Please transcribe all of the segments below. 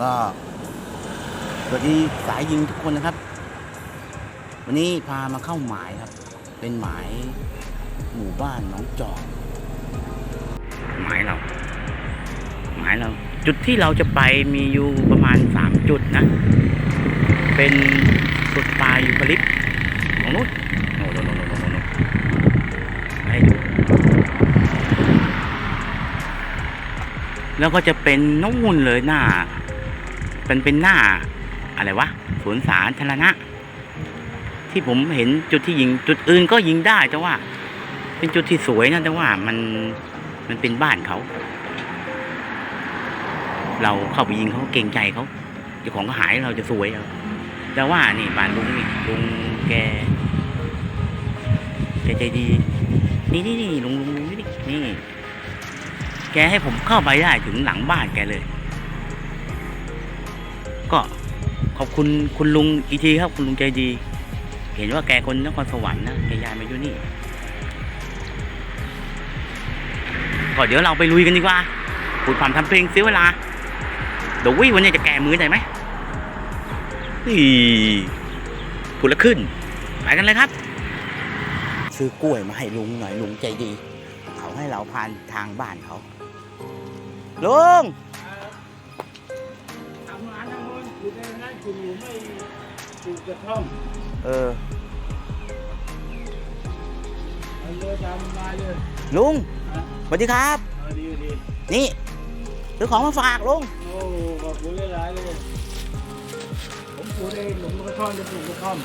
ก็สวัสดีสายยิงทุกคนนะครับ วันนี้พามาเข้าหมายครับ เป็นหมายหมู่บ้านหนองจอกหมายเรา หมายเรา จุดที่เราจะไปมีอยู่ประมาณสามจุดนะ เป็นจุดปลายูคาลิปต์ของนู้นโน่นโน่นโน่นโน่นโน่นให้ดูแล้วก็จะเป็นนู่นเลยหน้า เป็นเป็นหน้า อะไรวะสวนสาธารณะ ที่ผมเห็นจุดที่ยิง จุดอื่นก็ยิงได้แต่ว่า เป็นจุดที่สวยนะแต่ว่ามันมันเป็นบ้านเขา เราเข้าไปยิงเขาเกรงใจเขาเจ้าของก็หายเราจะสวยเอาแต่ว่านี่บ้านลุงนี่ลุงแกแกใจดี นี่นี่นี่ลุงลุงนี่นี่แกให้ผมเข้าไปได้ถึงหลังบ้านแกเลย ก็ขอบคุณคุณลุงอีทีครับคุณลุงใจดี เห็นว่าแกคนนครสวรรค์นะแกยายมาอยู่นี่ก็เดี๋ยวเราไปลุยกันดีกว่าพูดความทำเพลงเสียเวลาเดี๋ยววิวันนี้จะแก้มือได้ไหมนี่พูดแล้วขึ้นไปกันเลยครับ ซื้อกล้วยมาให้ลุงหน่อยลุงใจดี เขาให้เราผ่านทางบ้านเขาลุง อยู่ในนั้นคุณอยู่ไม่ปลูกกระท่อมเออ เอาเลยตามมาเลยลุงสวัสดีครับ เอาดีดีนี่ซื้อของมาฝากลุง โอ้ขอบคุณหลายๆเลยผมปลูกเองหลงกระท่อมจะปลูกกระท่อม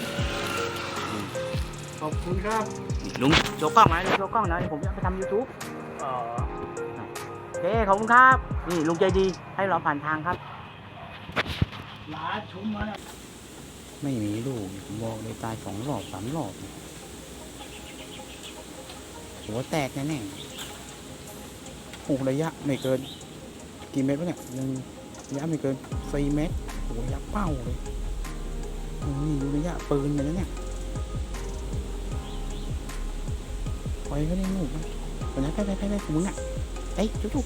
ขอบคุณครับลุงโชว์กล้องหน่อยลุงโชว์กล้องหน่อยผมจะไปทำยูทูบ อ๋อ โอเคขอบคุณครับ นี่ลุงใจดีให้เราผ่านทางครับ หลาชุมมานะ ไม่มีลูกผมบอกเลยตายสองรอบสามรอบ หัวแตกแน่ๆโอ้ระยะไม่เกิน กี่เมตรวะเนี่ยยังระยะไม่เกินสี่เมตรโอ้ระยะเป้าเลยนี่ดูระยะปืนเลยนะเนี่ยปล่อยเขาได้ลูกนะไปไหนไปไปไปไปของมึงอะเอ้ยจุ๊บ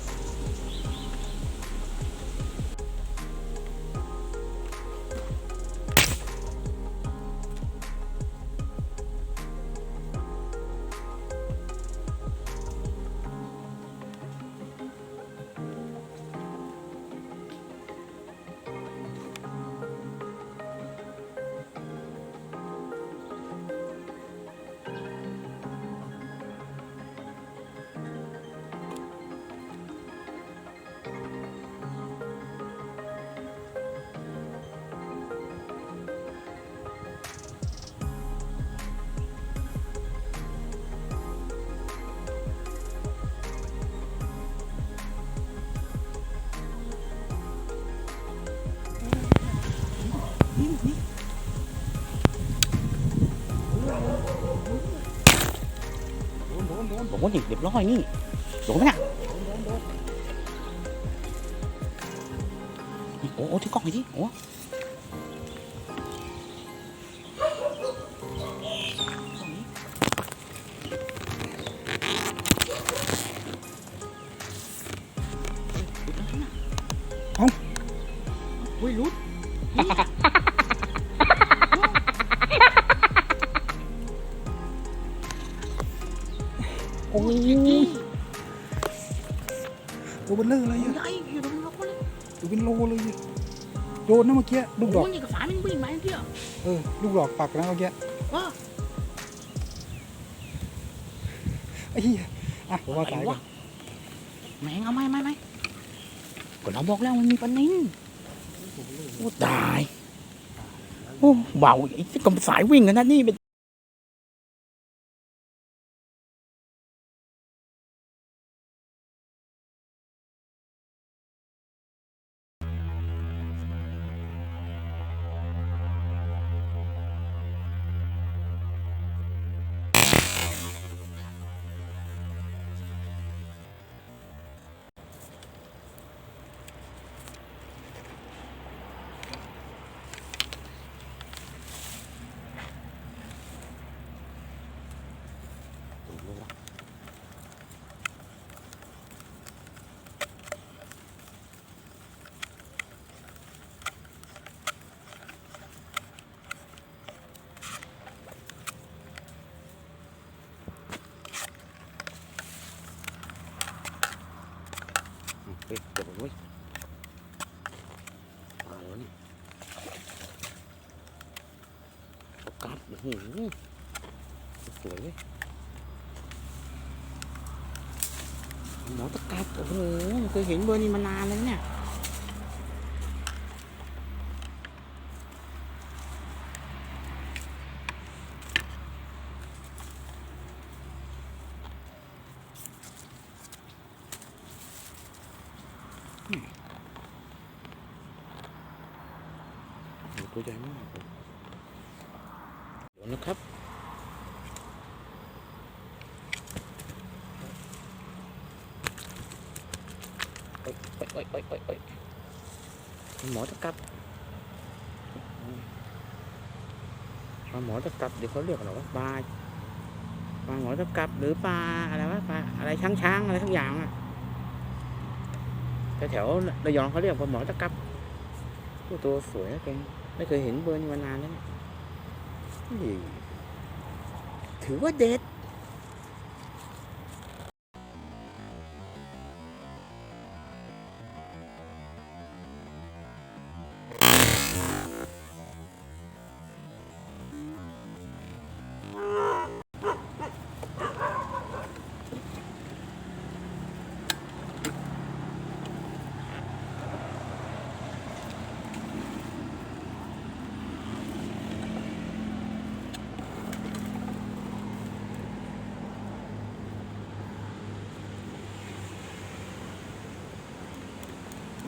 บอกว่านี่เรียบร้อยนี่โดนไหมน่ะโอ้โอ้ที่กล้องไอ้ที่โอ้ ตัวเบลเลอร์อะไรใหอะญ่อยู่ตรงนี้เลยตัวเป็นโลเลยอะโดนนะเมื่อกี้ลูกดอกโอ้ยนี่กระฝามันวิ่งมาเที่ยวเออลูกดอกปักนะเมื่อกี้ว้าไอ้เหี้ยอะผมว่าสายก่อนแมงเอาไหมไม่ไม่ก็เราบอกแล้วมันมีปลานิ่นโอ้ตายโอ้เบาไอ้ที่กำสายวิ่งกันนะนี่เป็น หสวยเว้ยหมอตะกับโอ้โหเคยเห็นเบอร์นี้มานานแล้วเนี่ยตัวใหญ่มากเลย นะครับ โอ๊ยโอ๊ยโอ๊ยโอ๊ยโอ๊ยหมอจะกลับปลาหมอจะกลับเดี๋ยวเขาเรียกอะไรวะปลาปลาหมอจะกลับหรือปลาอะไรวะปลาอะไรช้างช้างๆอะไรทั้งอย่างอะแถวๆระยองเขาเรียกปลาหมอจะกลับตัวสวยนะเก่งไม่เคยเห็นเบอร์นี้มานานแล้วเนี่ย ถือว่าเด็ด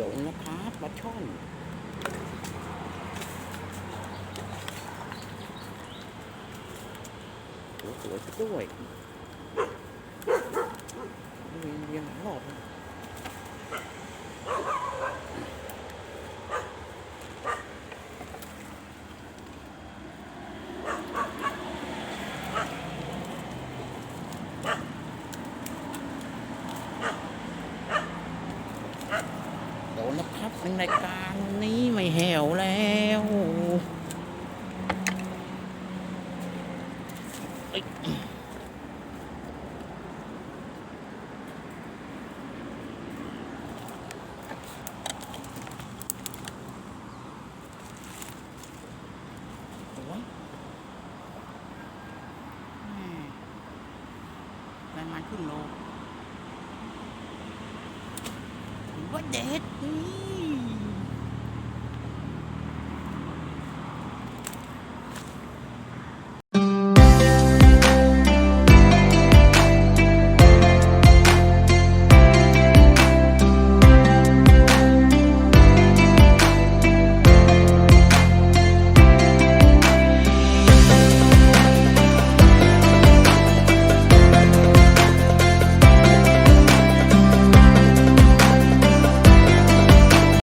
งนนะครับปลาช่อนสวยๆด้วยเรียงเรียงหลอบ ดนนะครับในรายการนี้ไม่แหวแล้วโอ้ยแม่ประมาณครึ่งโลถือว่าเด็ดนี่